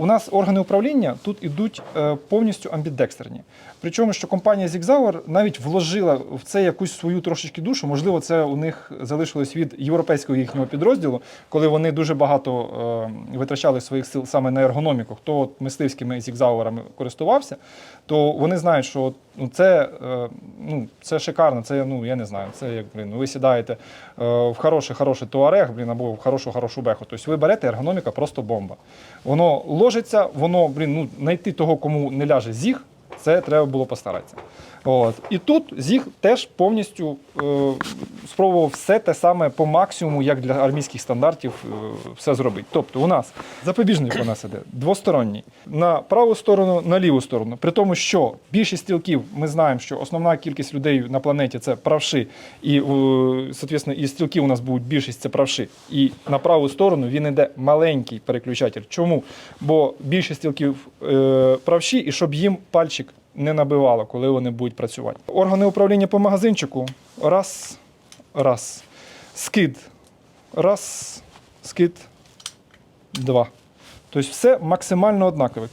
У нас органи управління тут ідуть е, повністю амбідекстерні. Причому, що компанія Zigzauer навіть вложила в це якусь свою трошечки душу. Можливо, це у них залишилось від європейського їхнього підрозділу, коли вони дуже багато е, витрачали своїх сил саме на ергономіку. Хто от мисливськими зікзаурами користувався, то вони знають, що ну, це, е, ну, це шикарно, це ну я не знаю. Це як блін, ви сідаєте е, в хороший хороший туарег, блін, або в хорошу хорошу беху. Тобто ви берете ергономіка просто бомба. Воно ложиться, воно, блін, ну знайти того, кому не ляже зіг, це треба було постаратися. От. І тут зіг теж повністю е, спробував все те саме по максимуму, як для армійських стандартів, е, все зробити. Тобто у нас запобіжник у нас іде двосторонній. На праву сторону, на ліву сторону. При тому, що більшість стрілків, ми знаємо, що основна кількість людей на планеті це правши, і, е, соответственно, і стрілків у нас будуть більшість це правши. І на праву сторону він іде маленький переключатель. Чому? Бо більшість стрілків е, правші, і щоб їм пальчик не набивало, коли вони будуть працювати. Органи управління по магазинчику. Раз, раз. Скид. Раз, скид, два. Тобто все максимально однакове.